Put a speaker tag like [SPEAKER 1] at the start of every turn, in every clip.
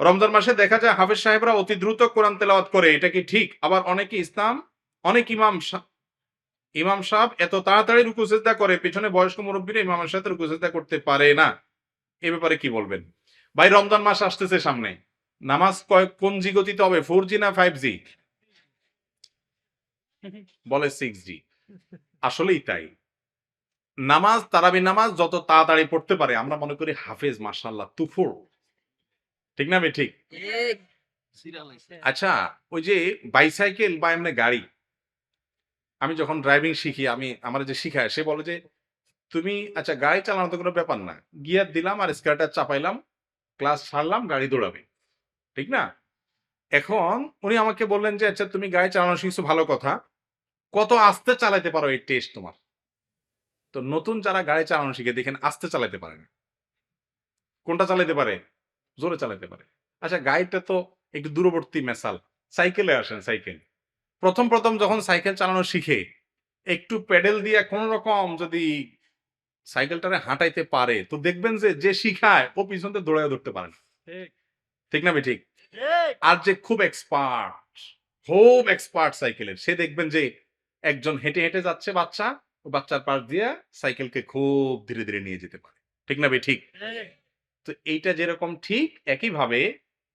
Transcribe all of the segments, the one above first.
[SPEAKER 1] রমজান মাসে দেখা যায় হাফেজ সাহেবরা অতি দ্রুত কোরআন তেলাওয়াত করে, এটা কি ঠিক? আবার অনেকে ইসলাম, অনেক ইমাম ইমাম সাহেব এত তাড়াতাড়ি রুকুসেজদা করে, পিছনে বয়স্ক মুরব্বীরা ইমামের সাথে রুকুসেজদা করতে পারে না। এ ব্যাপারে কি বলবেন? ভাই, রমজান মাস আসতেছে সামনে। নামাজ কয় কোন জি গতিতে হবে, ফোর জি না ফাইভ জি? বলে সিক্স জি। আসলেই তাই। নামাজ, তারাবি নামাজ যত তাড়াতাড়ি পড়তে পারে, আমরা মনে করি হাফেজ মার্শাল্লাহ তুফুর ঠিক না ঠিক আচ্ছা ওই যে বাইসাইকেল বা এমনি গাড়ি, আমি যখন ড্রাইভিং শিখি, আমি, আমার যে শিখায়, সে বলে যে, তুমি আচ্ছা গাড়ি চালানো তো কোনো ব্যাপার না। গিয়ার দিলাম আর স্কার্টার চাপাইলাম, ক্লাস ছাড়লাম, গাড়ি দৌড়াবে। ঠিক না? এখন উনি আমাকে বললেন যে আচ্ছা তুমি গাড়ি চালানো শিখছো, ভালো কথা। কত আস্তে চালাতে পারো এই টেস্ট তোমার? তো নতুন যারা গাড়ি চালানো শিখে, দেখেন আস্তে চালাতে পারে না। কোনটা চালাতে পারে? জোরে চালাতে পারে। আচ্ছা গাড়িটা তো একটু দূরবর্তী মেসাল সাইকেলে আসেন সাইকেল। প্রথম প্রথম যখন সাইকেল চালানো শিখে একটু প্যাডেল দিয়ে কোন রকম যদি সাইকেলটারে হাঁটাইতে পারে তো দেখবেন যে যে শিখায় ও পিছন থেকে দৌড়ায় ধরতে পারে না। ঠিক। না ঠিক। আর যে খুব এক্সপার্ট খুব এক্সপার্ট সাইকেলের সে দেখবেন যে একজন হেঁটে হেঁটে যাচ্ছে বাচ্চা ও বাচ্চার পাশ দিয়ে সাইকেলকে খুব ধীরে ধীরে নিয়ে যেতে পারে। ঠিক না ঠিক। তো এইটা যেরকম ঠিক, একইভাবে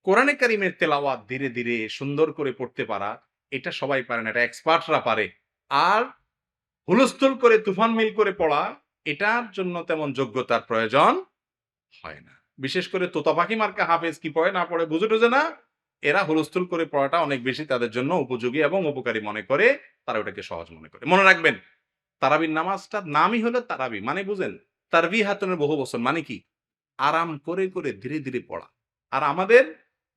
[SPEAKER 1] কোরআনে কারিমের তেলাওয়াত ধীরে ধীরে সুন্দর করে পড়তে পারা, এটা সবাই পারে না, এটা এক্সপার্টরা পারে। আর হুলস্থুল করে, তুফান মিল করে পড়া, এটার জন্য তেমন যোগ্যতার প্রয়োজন হয় না। বিশেষ করে তোতা পাখি মার্কা হাফেজ কি পড়ে, না পড়ে বুঝে টুঝে না, এরা হুলস্থুল করে পড়াটা অনেক বেশি তাদের জন্য উপযোগী এবং উপকারী মনে করে, তারা ওটাকে সহজ মনে করে। মনে রাখবেন, তারাবির নামাজটার নামই হলো তারাবি মানে বুঝেন তারবি হাতনের বহু বছর মানে কি? আরাম করে করে ধীরে ধীরে পড়া। আর আমাদের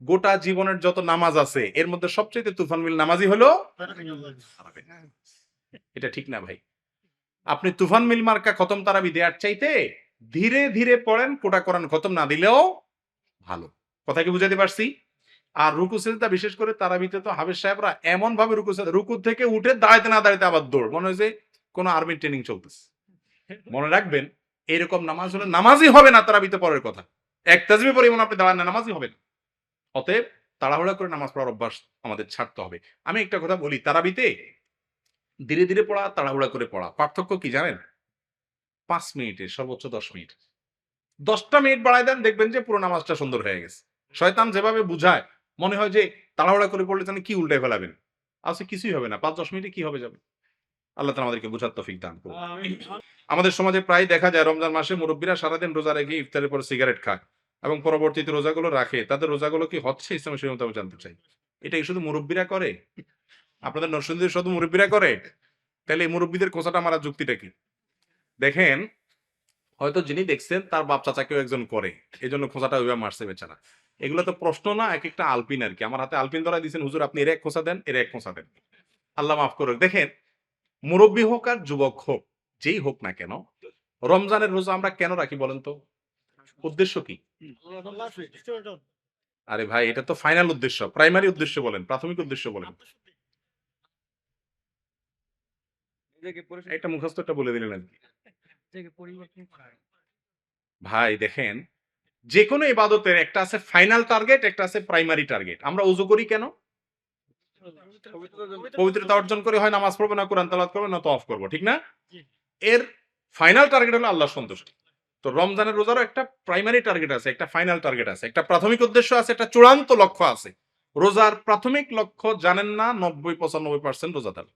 [SPEAKER 1] গোটা জীবনের যত নামাজ আছে, এর মধ্যে সবচেয়ে তুফান মিল নামাজই হলো এটা ঠিক না ভাই? আপনি তুফান মিল মার্কা খতম তারাবি দেওয়ার চাইতে ধীরে ধীরে পড়েন, কোটা কোরআন খতম না দিলেও ভালো। কথা কি বুঝাতে পারছি? আর রুকু সেজদা বিশেষ করে তারাবিতে তো হাফেজ সাহেবরা এমন ভাবে রুকু রুকু থেকে উঠে দাঁড়াইতে না, দাঁড়াইতে আবার দৌড় মনে হয় যে কোনো আর্মি ট্রেনিং চলতেছে। মনে রাখবেন এরকম নামাজ হলে নামাজই হবে না তারাবিতে পরের কথা। এক তাজবি পরিমাণ আপনি দাঁড়ান না নামাজই হবে না। অতএব তাড়াহুড়া করে নামাজ পড়ার অভ্যাস আমাদের ছাড়তে হবে। আমি একটা কথা বলি, তারাবিতে ধীরে ধীরে পড়া, তাড়াহুড়া করে পড়া। পার্থক্য কি জানেন? পাঁচ মিনিটে, সর্বোচ্চ দশ মিনিট। দশটা মিনিট বাড়ায় দেন, দেখবেন যে পুরো নামাজটা সুন্দর হয়ে গেছে। শয়তান যেভাবে বুঝায়, মনে হয় যে তাড়াহুড়া করে পড়লে জানি কি উল্টে ফেলাবেন। আসলে কিছুই হবে না। পাঁচ দশ মিনিটে কি হবে যাবে? আল্লাহ তালা আমাদেরকে বুঝার তফিক দান করুন। আমাদের সমাজে প্রায় দেখা যায়, রমজান মাসে মুরব্বীরা সারাদিন রোজা রেখে ইফতারের পর সিগারেট খায় এবং পরবর্তীতে রোজাগুলো রাখে। তাদের রোজাগুলো কি হচ্ছে ইসলামের শরীয়ত আমি জানতে চাই। এটা শুধু মুরব্বীরা করে? আপনাদের নরসিংদীর শুধু মুরব্বীরা করে? তাহলে এই মুরব্বীদের কোষাটা মারা যুক্তিটা কি? দেখেন, হয়তো যিনি দেখছেন, তার বাপ চাচাকেও একজন করে। এই জন্য খোঁচাটা ওইভাবে মারছে বেচারা। এগুলো তো প্রশ্ন না, এক একটা আলপিন আর কি। আমার হাতে আলপিন ধরা দিয়েছেন, হুজুর আপনি এর এক খোঁচা দেন, এর এক খোঁচা দেন। আল্লাহ মাফ করুক। দেখেন, মুরব্বী হোক আর যুবক হোক যেই হোক না কেন রমজানের রোজা আমরা কেন রাখি বলেন তো? উদ্দেশ্য কি? আরে ভাই এটা তো ফাইনাল উদ্দেশ্য প্রাইমারি উদ্দেশ্য বলেন প্রাথমিক উদ্দেশ্য বলেন। একটা মুখস্থটা বলে দিলেন আর কি। ভাই দেখেন যে কোনো ইবাদতের একটা আছে ফাইনাল টার্গেট একটা আছে প্রাইমারি টার্গেট আমরা উজু করি কেন? পবিত্রতা অর্জন করে হয় নামাজ পড়ব না কোরআন তালাত করব না তো অফ করব ঠিক না। এর ফাইনাল টার্গেট হলো আল্লাহ সন্তুষ্টি। তো রমজানের রোজারও একটা প্রাইমারি টার্গেট আছে, একটা ফাইনাল টার্গেট আছে, একটা প্রাথমিক উদ্দেশ্য আছে, একটা চূড়ান্ত লক্ষ্য আছে। রোজার প্রাথমিক লক্ষ্য জানেন না নব্বই পঁচানব্বই পার্সেন্ট রোজাদার।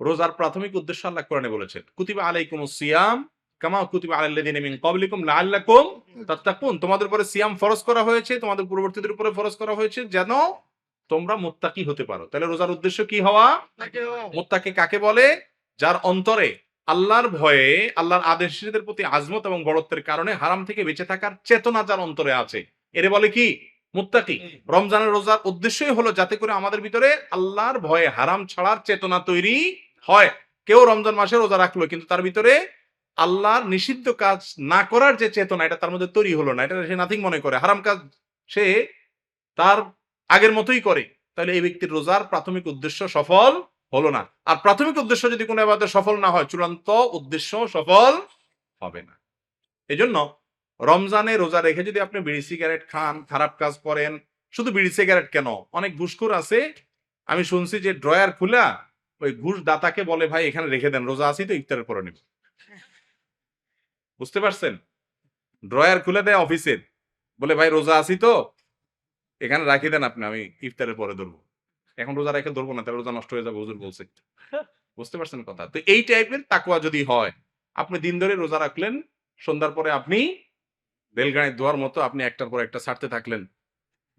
[SPEAKER 1] রোজার প্রাথমিক উদ্দেশ্য আল্লাহ কোরআনে বলেছেন, কুতিবা আলাইকুম সিয়াম কামা কুতিবা আলাল্লাযিনা মিন ক্বাবলিকুম লাআল্লাকুম তাত্তাকুন। তোমাদের উপরে সিয়াম ফরজ করা হয়েছে, তোমাদের পূর্ববর্তীদের উপরে ফরজ করা হয়েছে যেন তোমরা মুত্তাকি হতে পারো। তাহলে রোজার উদ্দেশ্য কি হওয়া? মুত্তাকি কাকে বলে? যার অন্তরে আল্লাহর ভয়ে আল্লাহর আদেশের প্রতি আজমত এবং বড়ত্বের কারণে হারাম থেকে বেঁচে থাকার চেতনা যার অন্তরে আছে। এরে বলে কি? মুত্তাকি। রমজানের রোজার উদ্দেশ্যই হলো যাতে করে আমাদের ভিতরে আল্লাহর ভয়ে হারাম ছাড়ার চেতনা তৈরি হয়। কেউ রমজান মাসে রোজা রাখল কিন্তু তার ভিতরে আল্লাহর নিষিদ্ধ কাজ না করার যে চেতনা এটা তার মধ্যে তৈরি হলো না। এটা সে নাথিং মনে করে। হারাম কাজ সে তার আগের মতোই করে। তাহলে এই ব্যক্তির রোজার প্রাথমিক উদ্দেশ্য সফল হলো না। আর প্রাথমিক উদ্দেশ্য যদি কোনো এবার সফল না হয়, চূড়ান্ত উদ্দেশ্য সফল হবে না। এই জন্য রমজানে রোজা রেখে যদি আপনি বিড়ি সিগারেট খান, খারাপ কাজ করেন, শুধু বিড়ি সিগারেট কেন? অনেক ঘুষখোর আছে। আমি শুনছি যে ড্রয়ার খুলা, ওই ঘুষ দাতাকে বলে, ভাই, এখানে রেখে দেন, রোজা আছি তো, ইফতারের পরে নেব। বুঝতে পারছেন? ড্রয়ার খুলে দেয় অফিসের। বলে, ভাই, রোজা আছি তো এখানে রাখি দেন আপনি আমি ইফতারের পরে ধরবো। এখন রোজা রেখে ধরবো না তাহলে রোজা নষ্ট হয়ে যাবে হুজুর বলছে। বুঝতে পারছেন কথা? তো এই টাইপের তাকুয়া যদি হয় আপনি দিন ধরে রোজা রাখলেন সন্ধ্যার পরে আপনি রেলগাড়ির দোয়ার মতো আপনি একটার পর একটা ছাড়তে থাকলেন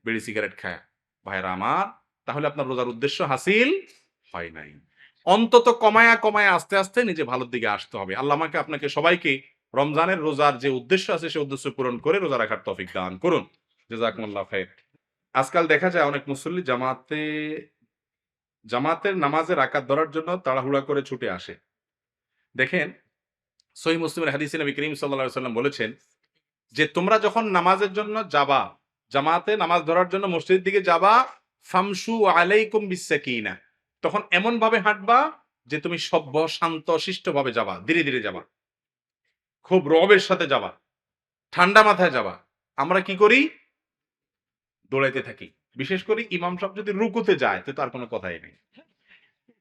[SPEAKER 1] বিড়ি সিগারেট খায়। ভাইরা আমার তাহলে আপনার রোজার উদ্দেশ্য হাসিল হয় নাই। অন্তত কমায়া কমায়া আস্তে আস্তে নিজে ভালোর দিকে আসতে হবে। আল্লাহ আমাকে আপনাকে সবাইকে রমজানের রোজার যে উদ্দেশ্য আছে সে উদ্দেশ্য পূরণ করে রোজা রাখার তফিক দান করুন। জেজাকুমুল্লাহ খাইর। আজকাল দেখা যায় অনেক মুসল্লি জামাতে, জামাতের নামাজের আকার ধরার জন্য তাড়াহুড়া করে ছুটে আসে। দেখেন, সহি মুসলিমের হাদিসে নবী করিম আলাইহি সাল্লাম বলেছেন যে, তোমরা যখন নামাজের জন্য যাবা, জামাতে নামাজ ধরার জন্য মসজিদের দিকে যাবা ফামসু আলাইকুম বিসাকিনা তখন এমন ভাবে হাঁটবা যে, তুমি সভ্য, শান্ত ভাবে যাবা, ধীরে ধীরে যাবা। খুব রবের সাথে যাবা, ঠান্ডা মাথায় যাবা। আমরা কি করি? দৌড়াইতে থাকি। বিশেষ করে ইমাম সাহেব যদি রুকুতে যায় তো তার কোনো কথাই নেই।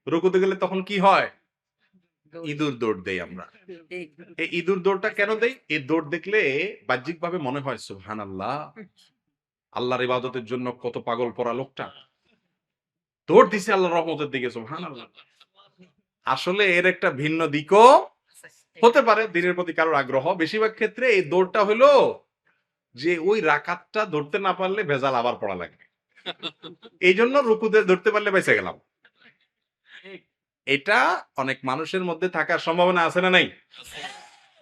[SPEAKER 1] রুকুতে গেলে তখন কি হয়? ইঁদুর দৌড় দেই আমরা। এই ইঁদুর দৌড়টা কেন দেই? এই দৌড় দেখলে বাহ্যিক ভাবে মনে হয় সুহান আল্লাহ আল্লাহর ইবাদতের জন্য কত পাগল পড়া লোকটা। দৌড় দিছে আল্লাহ রহমতের দিকে সুহান আল্লাহ আসলে এর একটা ভিন্ন দিকও হতে পারে দিনের প্রতি কারোর আগ্রহ। বেশিরভাগ ক্ষেত্রে এই দৌড়টা হলো যে ওই রাকাতটা ধরতে না পারলে ভেজাল আবার পড়া লাগবে। এই জন্য রুকুতে ধরতে পারলে বেঁচে গেলাম। এটা অনেক মানুষের মধ্যে থাকার সম্ভাবনা আছে না নাই?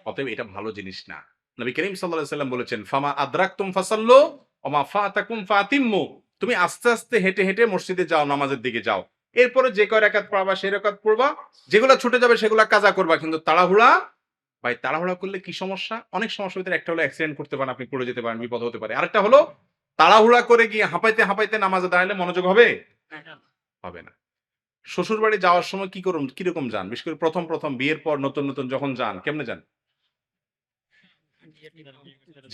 [SPEAKER 1] অতএব এটা ভালো জিনিস না। নবী করিম সাল্লাল্লাহু সাল্লাম বলেছেন, ফামা আদরাকতুম ফাসাল্লু ওমা ফাতাকুম ফাতিম্মু তুমি আস্তে আস্তে হেঁটে হেঁটে মসজিদে যাও, নামাজের দিকে যাও। এরপরে যে কয় রাকাত পড়বা, সেই রাকাত পড়বা। যেগুলো ছুটে যাবে, সেগুলো কাজা করবা, কিন্তু তাড়াহুড়া ভাই তাড়াহুড়া করলে কি সমস্যা? অনেক সমস্যা ভিতরে একটা হলো অ্যাক্সিডেন্ট করতে পারেন, আপনি পড়ে যেতে পারেন, বিপদ হতে পারে। আরেকটা হলো তাড়াহুড়া করে গিয়ে হাঁপাইতে হাঁপাইতে নামাজে দাঁড়ালে মনোযোগ হবে? হবে না। শ্বশুর বাড়ি যাওয়ার সময় কি করুন, কীরকম যান? বিশেষ করে প্রথম প্রথম বিয়ের পর নতুন নতুন যখন যান, কেমনে যান?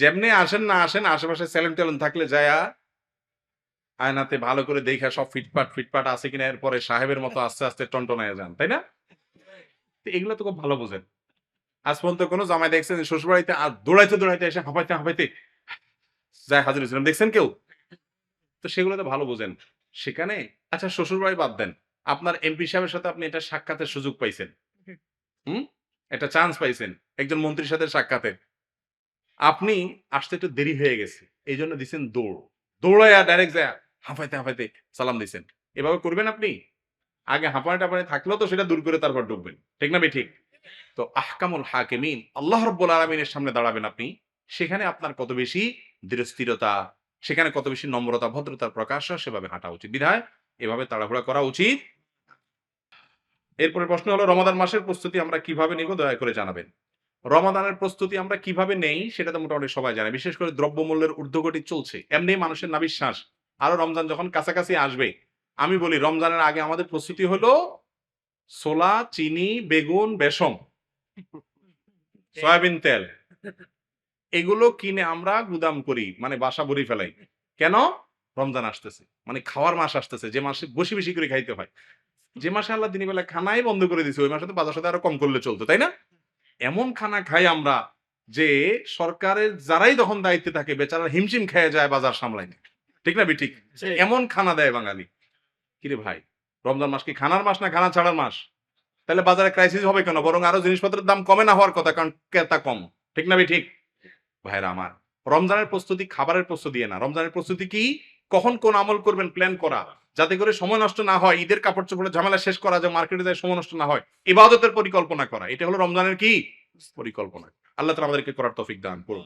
[SPEAKER 1] যেমনি আসেন না আসেন, আশেপাশে স্যালেন ট্যালেন থাকলে যায়া আয়নাতে ভালো করে দেখা সব ফিটপাট ফিটপাট আছে কিনা, এরপরে সাহেবের মতো আস্তে আস্তে টনটনায় যান, তাই না? এগুলো তো খুব ভালো বোঝেন। আজ পর্যন্ত কোনো জামাই দেখছেন যে শ্বশুরবাড়িতে আর দৌড়াইতে দৌড়াইতে এসে হাঁপাইতে হাঁপাইতে যায় হাজির হয়েছিলাম। দেখছেন কেউ? তো সেগুলো তো ভালো বোঝেন। সেখানে আচ্ছা শ্বশুরবাড়ি বাদ দেন। আপনার এমপি সাহেবের সাথে আপনি এটা সাক্ষাতের সুযোগ পাইছেন। হুম। একটা চান্স পাইছেন। একজন মন্ত্রীর সাথে সাক্ষাতের। আপনি আসতে একটু দেরি হয়ে গেছে। এই জন্য দিচ্ছেন দৌড়। দৌড়াইয়া ডাইরেক্ট যায় হাঁপাইতে হাঁপাইতে সালাম দিচ্ছেন এভাবে করবেন আপনি? আগে হাঁপানি টাপানি থাকলেও তো সেটা দূর করে তারপর ঢুকবেন। ঠিক না ভাই? ঠিক। তো আহকামুল হাকিমিন, আল্লাহ রব্বুল আলমিনের সামনে দাঁড়াবেন আপনি। সেখানে আপনার কত বেশি দৃঢ়স্থিরতা সেখানে কত বেশি নম্রতা, ভদ্রতার প্রকাশ সেভাবে হাঁটা উচিত। বিধায় এভাবে তাড়াহুড়া করা উচিত। এরপরে প্রশ্ন হলো, রমাদান মাসের প্রস্তুতি আমরা কীভাবে নিব, দয়া করে জানাবেন। রমাদানের প্রস্তুতি আমরা কীভাবে নেই, সেটা তো মোটামুটি সবাই জানে। বিশেষ করে দ্রব্যমূল্যের ঊর্ধ্বগতি চলছে। এমনি মানুষের নাবিশ্বাস। আরও রমজান যখন কাছাকাছি আসবে, আমি বলি, রমজানের আগে আমাদের প্রস্তুতি হলো ছোলা, চিনি, বেগুন বেসম সয়াবিন তেল। এগুলো কিনে আমরা গুদাম করি মানে বাসা ভরি ফেলাই। কেন? রমজান আসতেছে মানে খাওয়ার মাস আসতেছে যে মাসে বেশি বেশি করে খাইতে হয়। যে মাসে আল্লাহ দিনী বেলা খানাই বন্ধ করে দিছে ওই মাসে তো বাজার সাথে আরও কম করলে চলতো তাই না? এমন খানা খাই আমরা যে সরকারের যারাই তখন দায়িত্বে থাকে বেচারা হিমশিম খেয়ে যায় বাজার সামলাইনে ঠিক না ঠিক এমন খানা দেয় বাঙালি। কিরে ভাই রমজান মাস কি খানার মাস না খানা ছাড়ার মাস? তাহলে বাজারে ক্রাইসিস হবে কেন? বরং আরও জিনিসপত্রের দাম কমে না হওয়ার কথা, কারণ ক্রেতা কম। ঠিক না ঠিক ভাইরা আমার, রমজানের প্রস্তুতি খাবারের প্রস্তুতি না। রমজানের প্রস্তুতি কি? কখন কোন আমল করবেন প্ল্যান করা। যাতে করে সময় নষ্ট না হয়, ঈদের কাপড় চোপড়ের ঝামেলা শেষ করা যায় মার্কেটে যায় সময় নষ্ট না হয়, ইবাদতের পরিকল্পনা করা। এটা হলো রমজানের কি? পরিকল্পনা। আল্লাহ তালা আমাদেরকে করার তফিক দান করুন।